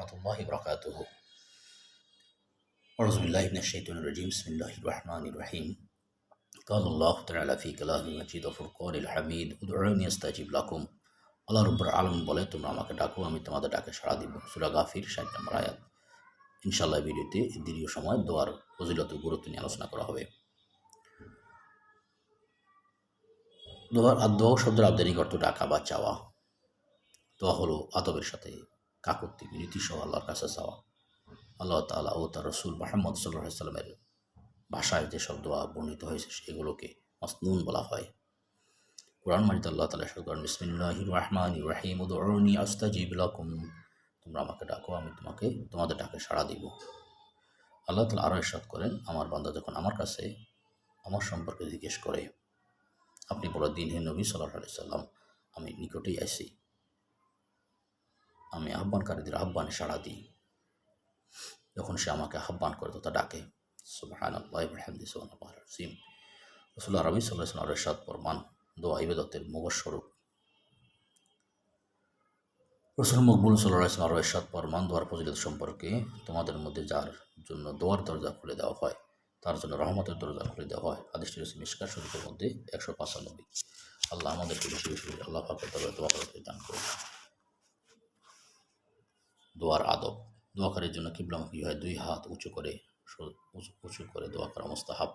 ورحمة الله وبركاته أعوذ بالله من الشيطان الرجيم بسم الله الرحمن الرحيم قال الله تعالى في كلام المجيد وفرقان الحميد ادعوني استجب لكم আল্লাহ রব্বুর আলম বলে তোমরা আমাকে ডাকো আমি তোমাদের ডাকে সাড়া দিব সুরা গাফির ষাট নম্বর আয়াত ইনশাল্লাহ এই ভিডিওতে দীর্ঘ সময় দোয়ার ফজিলত ও গুরুত্ব নিয়ে আলোচনা করা হবে দোয়ার আর দোয়া শব্দের আবদারিক অর্থ ডাকা বা চাওয়া দোয়া হলো আদবের সাথে কাকত্তি বিনীতি সহ আল্লাহর কাছে চাওয়া। আল্লাহ তালা ও তার রসুল মাহমদ সাল্লাহ সাল্লামের ভাষায় যেসব দোয়া বর্ণিত হয়েছে, সেগুলোকে মসনুন বলা হয়। কোরআন মাজিদ আল্লাহ তালা করেন বিসমিল্লাহ রহমান রাহিম উদরণী আস্তাজিব লাকুম। তোমরা আমাকে ডাকো, আমি তোমাকে, তোমাদের ডাকে সাড়া দিব। আল্লাহ তালা আরও ইরশাদ করেন, আমার বান্দা যখন আমার কাছে আমার সম্পর্কে জিজ্ঞেস করে, আপনি বড় দিন হে নবী সাল্লাহ সাল্লাম, আমি নিকটেই আসি আমি আহ্বানকারীদের আহ্বানে সাড়া দিই। যখন সে আমাকে আহ্বান করে তথা ডাকে। সুবাহান আল্লাহ ইব্রাহিমদি সোহান সিম রসুল্লাহ রবি সাল্লাহ রেশাদ পরমান দোয়া, ইবাদতের মুগস্বরূপ রসুল মকবুল সাল্লাহ ইসলাম আরও এরশাদ পরমান দোয়ার ফজিলত সম্পর্কে তোমাদের মধ্যে যার জন্য দোয়ার দরজা খুলে দেওয়া হয়, তার জন্য রহমতের দরজা খুলে দেওয়া হয়। আদেশটি রয়েছে মিসকার শরীফের মধ্যে একশো পাঁচানব্বই। আল্লাহ আমাদেরকে বেশি বেশি আল্লাহ ফাঁকের দরজা দোয়া করতে দান করুন। দোয়ার আদব। দোয়াকারের জন্য কিবলামুখী হয় দুই হাত উঁচু করে উঁচু করে দোয়া করা মোস্তাহাব।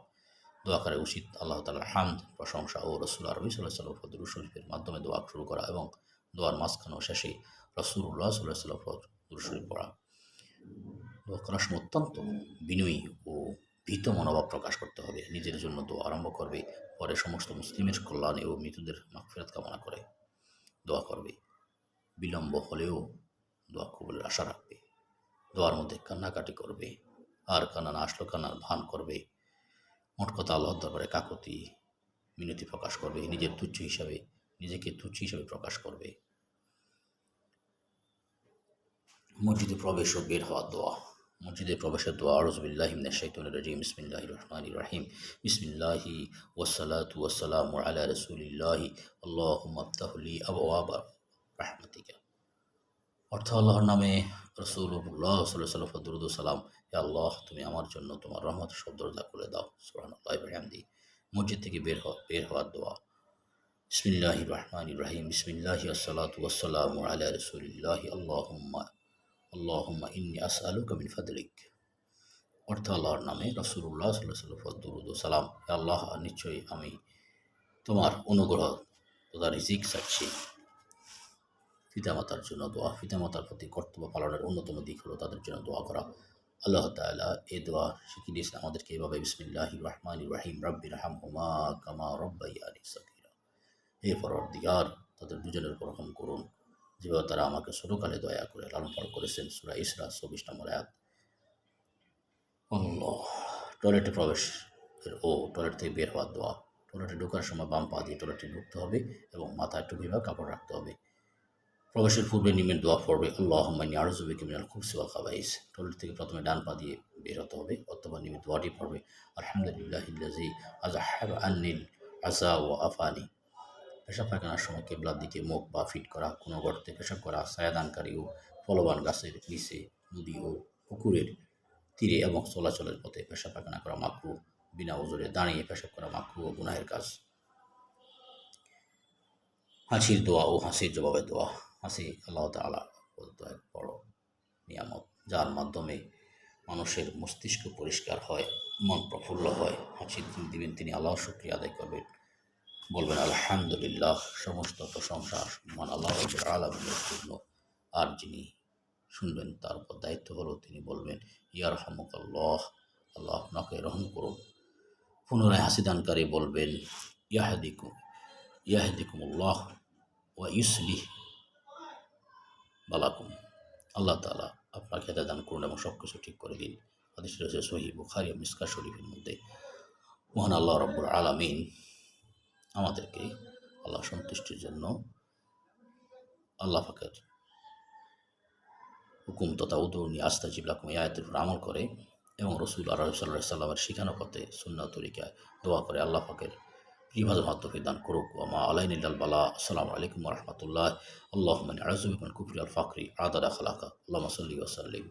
দোয়া করে উচিত। আল্লাহ তালার হামদ, প্রশংসা ও রসুল আরবি সাল্লাহ সাল্লাহ ফদুর শরীফের মাধ্যমে দোয়া শুরু করা এবং দোয়ার মাঝখানে ও শেষে রসুল্লাহ সাল্লাহ সাল্লাহ ফদুর শরীফ পড়া। দোয়া করার সময় অত্যন্ত বিনয়ী ও ভীত মনোভাব প্রকাশ করতে হবে। নিজের জন্য দোয়া আরম্ভ করবে, পরে সমস্ত মুসলিমের কল্যাণে ও মৃতদের মাগফিরাত কামনা করে দোয়া করবে। বিলম্ব হলেও দোয়া কবুলের আশা রাখবে। দোয়ার মধ্যে কান্নাকাটি করবে, আর কান্না আসলো কান্নার ভান করবে। মোট কথা আল্লাহর দরবারে কাকতি, মিনতি প্রকাশ করবে, নিজের তুচ্ছ হিসাবে, নিজেকে তুচ্ছ হিসাবে প্রকাশ করবে। মসজিদে প্রবেশ ও বের হওয়ার দোয়া। মসজিদে প্রবেশের দোয়া শৈতন রাজিম বিসমিল্লাহ রহমান রাহিম। বিসমিল্লাহি ওসালাত ওয়াসালাম আলা রসুলিল্লাহি। আল্লাহ আফতাহলি আবু আবার রাহমাতিকা। অর্থ আল্লাহর নামে রসুল্লাহ সাল্লাহ সাল্লাহ ফদরুদ সালাম। হে আল্লাহ, তুমি আমার জন্য তোমার রহমত সব দরজা খুলে দাও। সোহান আল্লাহ ইব্রাহিমদি মসজিদ থেকে বের হওয়া বের হওয়ার দোয়া। বিসমিল্লাহি রহমান ইব্রাহিম বিসমিল্লাহি আসসালাত ওয়াসালাম আলা রসুলিল্লাহ। আল্লাহুম্মা আল্লাহুম্মা ইন্নি আসআলুকা মিন ফাদলিক। অর্থ আল্লাহর নামে রসুল্লাহ সাল্লাহ সাল্লাহ ফদরুদ সালাম। হে আল্লাহ নিশ্চয়ই আমি তোমার অনুগ্রহ তথা রিজিক চাচ্ছি। পিতামাতার জন্য দোয়া, পিতামাতার প্রতি কর্তব্য পালনের অন্যতম দিক হলো তাদের জন্য দোয়া করা। আল্লাহ তালা এ দোয়া শিখিয়ে দিয়েছেন আমাদেরকে এভাবে বিসমিল্লাহ রহমান রাহিম, রব্বির রাহাম হুমা কামা রব্বাই আলী সকিরা হে ফরর দিগার তাদের দুজনের উপর করুন। যেভাবে তারা আমাকে ছোটকালে দয়া করে লালন পালন করেছেন, সুরা ইসরা চব্বিশ নম্বর আল্লাহ, টয়লেটে প্রবেশ ও টয়লেট থেকে বের হওয়ার দোয়া। টয়লেটে ঢোকার সময় বাম পা দিয়ে টয়লেটে ঢুকতে হবে এবং মাথায় টুপি বা কাপড় রাখতে হবে। প্রবেশের পূর্বে নিমের দোয়া পড়বে আল্লাহ মাইনি আরজুবিকে মিনাল খুবসি ওয়াল খাবাইস। টয়লেট থেকে প্রথমে ডান পা দিয়ে বের হতে হবে, অথবা নিমের দোয়াটি পড়বে আলহামদুলিল্লাহিল্লাজি আজাহাব আন্নিল আজা ও আফানি। পেশাব পায়খানার সময় কেবলার দিকে মুখ বা ফিট করা, কোনো গর্তে পেশাব করা, ছায়াদানকারী ও ফলবান গাছের নিচে, নদী ও পুকুরের তীরে এবং চলাচলের পথে পেশাব পায়খানা করা মাকরু, বিনা ওজরে দাঁড়িয়ে পেশাব করা মাকরু ও গুনাহের কাজ। হাসির দোয়া ও হাসির জবাবের দোয়া। হাসি আল্লাহ তালা বলতো, এক বড় নিয়ামত, যার মাধ্যমে মানুষের মস্তিষ্ক পরিষ্কার হয়, মন প্রফুল্ল হয়, হাসি তিনি দিবেন তিনি আল্লাহ শুক্রিয়া আদায় করবেন। বলবেন, আলহামদুলিল্লাহ, সমস্ত প্রশংসা, সম্মান আল্লাহ আলমের জন্য। আর যিনি শুনবেন, তার উপর দায়িত্ব হলো, তিনি বলবেন ইয়ার হামুক আল্লাহ আল্লাহ আপনাকে রহম করুন পুনরায় হাসিদানকারী বলবেন, ইয়াহাদিকুম, ইয়াহাদিকুমুল্লাহ, ওয়া ইউসলিহ। বালাকুম। আল্লাহ তালা আপনার খেতে দান করুন এবং সব কিছু ঠিক করে দিন। হাদিস রয়েছে সহি বুখারি মিসকা শরীফের মধ্যে। মহান আল্লাহ রব্বুর আলামিন আমাদেরকে আল্লাহ সন্তুষ্টির জন্য আল্লাহ ফাকের হুকুম তথা উদরণী আস্থা জিবলাকুম আয়তের উপর আমল করে এবং রসুল আল্লাহ সাল্লাহ সাল্লামের শিখানো পথে সুন্না তরিকায় দোয়া করে আল্লাহ ফাকের ইবাদত হওয়ার তৌফিক দান করুক ওয়া মা আলাইনিল বালা আসসালামু আলাইকুম ওয়া রাহমাতুল্লাহ আল্লাহুম্মা আ'উযু বিকা মিন কুফরি আল ফাকরি আদাদা খালাকা আল্লাহুম্মা সাল্লি ওয়া সাল্লিম